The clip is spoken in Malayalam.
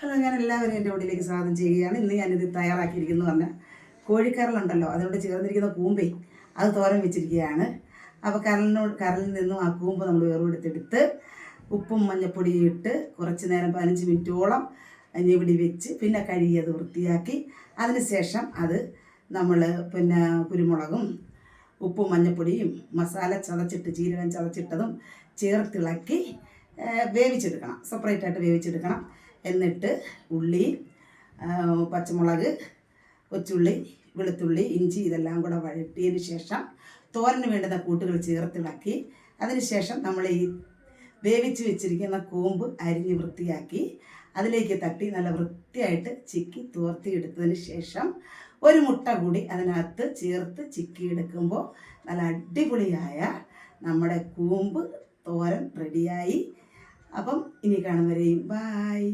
ഹലോ ഞാൻ എല്ലാവരും എന്റെ വീട്ടിലേക്ക് സ്വാഗതം ചെയ്യുകയാണ്. ഇന്ന് ഞാനിത് തയ്യാറാക്കിയിരിക്കുന്നു പറഞ്ഞാൽ കോഴിക്കരളുണ്ടല്ലോ. അതിനോട് ചേർന്നിരിക്കുന്ന കൂമ്പേ അത് തോരൻ വെച്ചിരിക്കുകയാണ്. അപ്പോൾ കരലിനോട് കരലിൽ നിന്നും ആ കൂമ്പ് നമ്മൾ വേർപെടുത്തെടുത്ത് ഉപ്പും മഞ്ഞപ്പൊടിയും ഇട്ട് കുറച്ച് നേരം പതിനഞ്ച് മിനിറ്റോളം ഞെവിടി വെച്ച് പിന്നെ കഴുകി അത് വൃത്തിയാക്കി. അതിന് ശേഷം അത് നമ്മൾ പിന്നെ കുരുമുളകും ഉപ്പും മഞ്ഞപ്പൊടിയും മസാല ചതച്ചിട്ട് ജീരകം ചതച്ചിട്ടതും ചേർത്തിളക്കി വേവിച്ചെടുക്കണം. സെപ്പറേറ്റ് ആയിട്ട് വേവിച്ചെടുക്കണം. എന്നിട്ട് ഉള്ളി പച്ചമുളക് കൊച്ചുള്ളി വെളുത്തുള്ളി ഇഞ്ചി ഇതെല്ലാം കൂടെ വഴറ്റിയതിന് ശേഷം തോരന് വേണ്ടുന്ന കൂട്ടുകൾ ചേർത്തിളക്കി. അതിനുശേഷം നമ്മൾ ഈ വേവിച്ച് വെച്ചിരിക്കുന്ന കൂമ്പ് അരിഞ്ഞ് വൃത്തിയാക്കി അതിലേക്ക് തട്ടി നല്ല വൃത്തിയായിട്ട് ചിക്കി തോർത്തി എടുത്തതിന് ശേഷം ഒരു മുട്ട കൂടി അതിനകത്ത് ചേർത്ത് ചിക്കി എടുക്കുമ്പോൾ നല്ല അടിപൊളിയായ നമ്മുടെ കൂമ്പ് തോരൻ റെഡിയായി. അപ്പം ഇനി കാണും വരെയും ബായ്